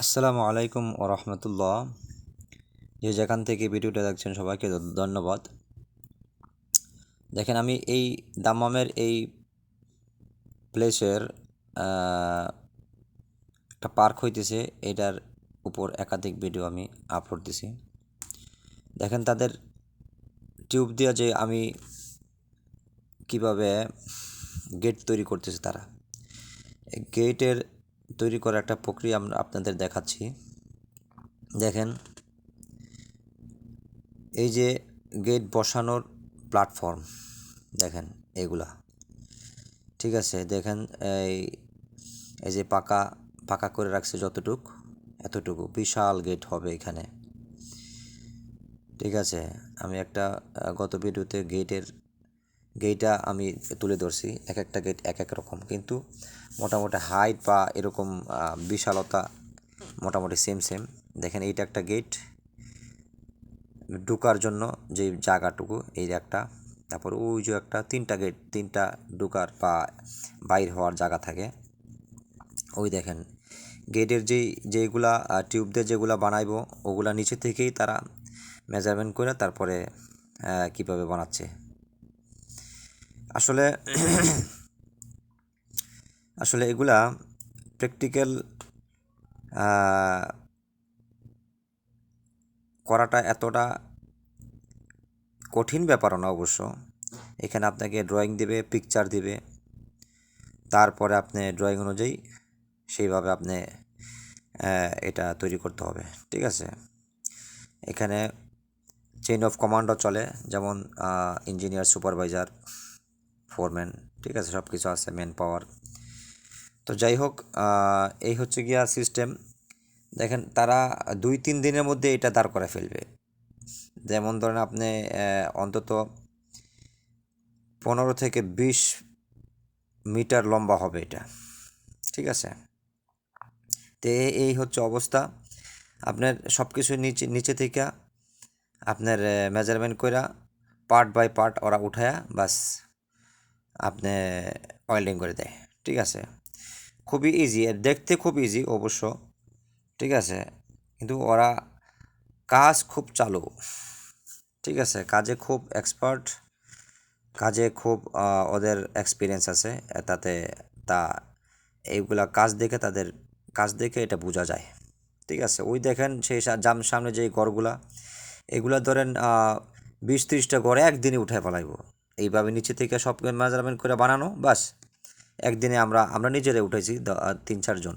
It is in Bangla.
আসসালামু আলাইকুম ও রহমতুল্লাহ। যে যেখান থেকে ভিডিওটা দেখছেন সবাইকে ধন্যবাদ। দেখেন আমি এই দাম্মামের এই প্লেসের একটা পার্ক হইতেছে, এটার উপর একাধিক ভিডিও আমি আপলোড দিছি। দেখেন তাদের টিউব দিয়ে যে আমি কীভাবে গেট তৈরি করতেছে তারা। গেটের তৈরি করার একটা প্রক্রিয়া আমরা আপনাদের দেখাচ্ছি। দেখেন, এই যে গেট বসানোর প্ল্যাটফর্ম দেখেন এগুলা। ঠিক আছে, দেখেন এই এই যে পাকা পাকা করে রাখছে যতটুক, এতটুকু। বিশাল গেট হবে এখানে। ঠিক আছে, আমি একটা গত ভিডিওতে গেটের গেটটা আমি তুলে ধরছি এক একটা গেট এক এক রকম। কিন্তু মোটামুটি হাইট বা এরকম বিশালতা মোটামুটি সেম সেম দেখেন এইটা একটা গেট ঢুকার জন্য যে জায়গাটুকু, এই একটা। তারপর ওই যে একটা, তিনটা গেট তিনটা ঢুকার বা বাইর হওয়ার জায়গা থাকে। ওই দেখেন গেটের যেই যেগুলা টিউব দিয়ে যেগুলা বানাইবো, ওগুলা নিচে থেকেই তারা মেজারমেন্ট করে তারপরে কীভাবে বানাচ্ছে। আসলে আসলে এগুলা প্র্যাকটিক্যাল করাটা এতটা কঠিন ব্যাপারও না অবশ্য। এখানে আপনাকে ড্রয়িং দিবে পিকচার দিবে। তারপরে আপনি ড্রয়িং অনুযায়ী সেইভাবে আপনি এটা তৈরি করতে হবে, ঠিক আছে? এখানে চেইন অফ কমান্ডও চলে, যেমন ইঞ্জিনিয়ার সুপারভাইজার ফোরম্যান ঠিক আছে সব কিছু আছে ম্যান পাওয়ার তো যাই হোক এই হচ্ছে গিয়া সিস্টেম দেখেন, তারা দুই তিন দিনের মধ্যে এটা দাঁড় করে ফেলবে। যেমন ধরেন আপনি অন্তত পনেরো থেকে বিশ মিটার লম্বা হবে এটা, ঠিক আছে? তো এই হচ্ছে অবস্থা। আপনার সব কিছু নিচে নিচে থেকে আপনার মেজারমেন্ট কইরা পার্ট বাই পার্ট ওরা উঠায়া, বাস। আপনি ওয়েল্ডিং করে দেয়, ঠিক আছে? খুবই ইজি দেখতে খুব ইজি অবশ্য, ঠিক আছে? কিন্তু ওরা কাজ খুব চালু, ঠিক আছে? কাজে খুব এক্সপার্ট কাজে খুব ওদের এক্সপিরিয়েন্স আছে তাতে তা, এইগুলা কাজ দেখে তাদের, কাজ দেখে এটা বোঝা যায়, ঠিক আছে? ওই দেখেন সেই জাম, সামনে যে ঘরগুলা, এগুলা ধরেন বিশ ত্রিশটা ঘর একদিনে উঠে ফেলাইব এইভাবে নিচে থেকে সব মেজারমেন্ট করে বানানো, বাস। একদিনে আমরা আমরা নিজেরাই উঠেছি তিন চারজন।